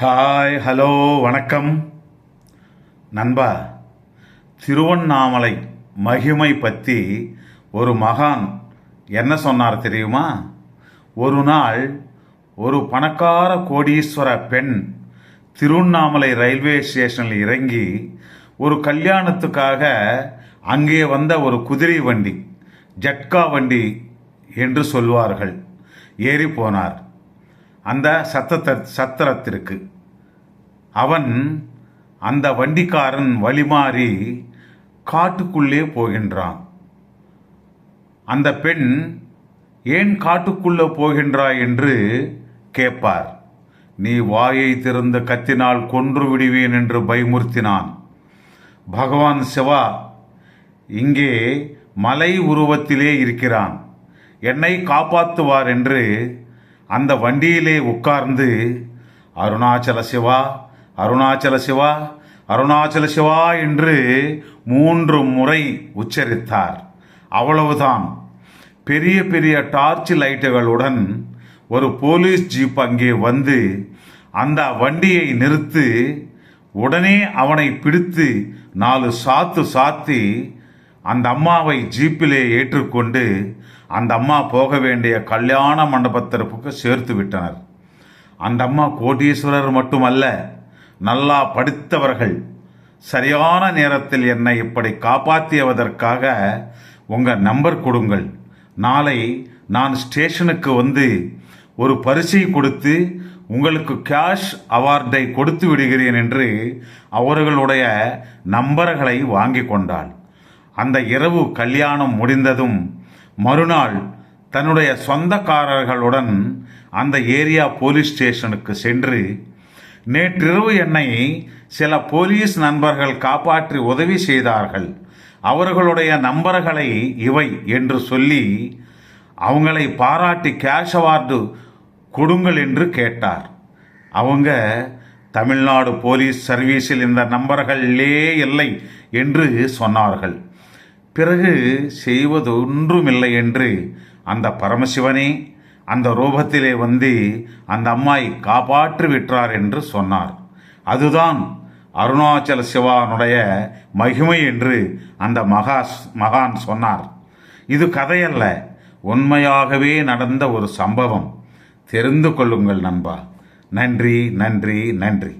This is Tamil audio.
ஹாய் ஹலோ வணக்கம். நண்பா திருவண்ணாமலை மகிமை பற்றி ஒரு மகான் என்ன சொன்னார் தெரியுமா? ஒரு நாள் ஒரு பணக்கார கோடீஸ்வர பெண் திருவண்ணாமலை ரயில்வே ஸ்டேஷனில் இறங்கி ஒரு கல்யாணத்துக்காக அங்கே வந்த ஒரு குதிரை வண்டி ஜட்கா வண்டி என்று சொல்வார்கள். ஏறி போனார். அந்த சத்தத்த சத்திரத்திற்கு. அவன் அந்த வண்டிக்காரன் வழிமாறி காட்டுக்குள்ளே போகின்றான். அந்த பெண் ஏன் காட்டுக்குள்ளே போகின்றாய் என்று கேட்பார் நீ வாயை திறந்து கத்தினால் கொன்று விடுவேன் என்று பயமுறுத்தினான். பகவான் சிவா இங்கே மலை உருவத்திலே இருக்கிறான். என்னை காப்பாற்றுவார் என்று அந்த வண்டியிலே உட்கார்ந்து அருணாச்சல சிவா அருணாச்சல சிவா அருணாச்சல சிவா என்று மூன்று முறை உச்சரித்தார். அவ்வளவுதான். பெரிய பெரிய டார்ச் லைட்டுகளுடன் ஒரு போலீஸ் ஜீப் அங்கே வந்து அந்த வண்டியை நிறுத்து உடனே அவனை பிடித்து நாலு சாத்து சாத்தி அந்த அம்மாவை ஜீப்பிலே ஏற்றுக்கொண்டு அந்த அம்மா போக வேண்டிய கல்யாண மண்டபத்திற்கு சேர்த்து விட்டனர். அந்த அம்மா கோடீஸ்வரர் மட்டுமல்ல நல்லா படித்தவர்கள். சரியான நேரத்தில் என்னை இப்படி காப்பாற்றியவதற்காக உங்கள் நம்பர் கொடுங்கள். நாளை நான் ஸ்டேஷனுக்கு வந்து ஒரு பரிசை கொடுத்து உங்களுக்கு கேஷ் அவார்டை கொடுத்து விடுகிறேன் என்று அவர்களுடைய நம்பர்களை வாங்கி கொண்டாள். அந்த இரவு கல்யாணம் முடிந்ததும் மறுநாள் தன்னுடைய சொந்தக்காரர்களுடன் அந்த ஏரியா போலீஸ் ஸ்டேஷனுக்கு சென்று நேற்றிரவு என்னை சில போலீஸ் நண்பர்கள் காப்பாற்றி உதவி செய்தார்கள். அவர்களுடைய நம்பர்களை இவை என்று சொல்லி அவங்களை பாராட்டி கேஷ் அவார்டு கொடுங்கள் என்று கேட்டார். அவங்க தமிழ்நாடு போலீஸ் சர்வீஸில் இந்த நம்பர்களே இல்லை என்று சொன்னார்கள். பிறகு செய்வது ஒன்றுமில்லை என்று அந்த பரமசிவனே அந்த ரூபத்திலே வந்து அந்த அம்மாயை காப்பாற்றி விட்டார் என்று சொன்னார். அதுதான் அருணாச்சல சிவானுடைய மகிமை என்று அந்த மகா மகான் சொன்னார். இது கதையல்ல உண்மையாகவே நடந்த ஒரு சம்பவம். தெரிந்து கொள்ளுங்கள் நண்பா. நன்றி நன்றி நன்றி.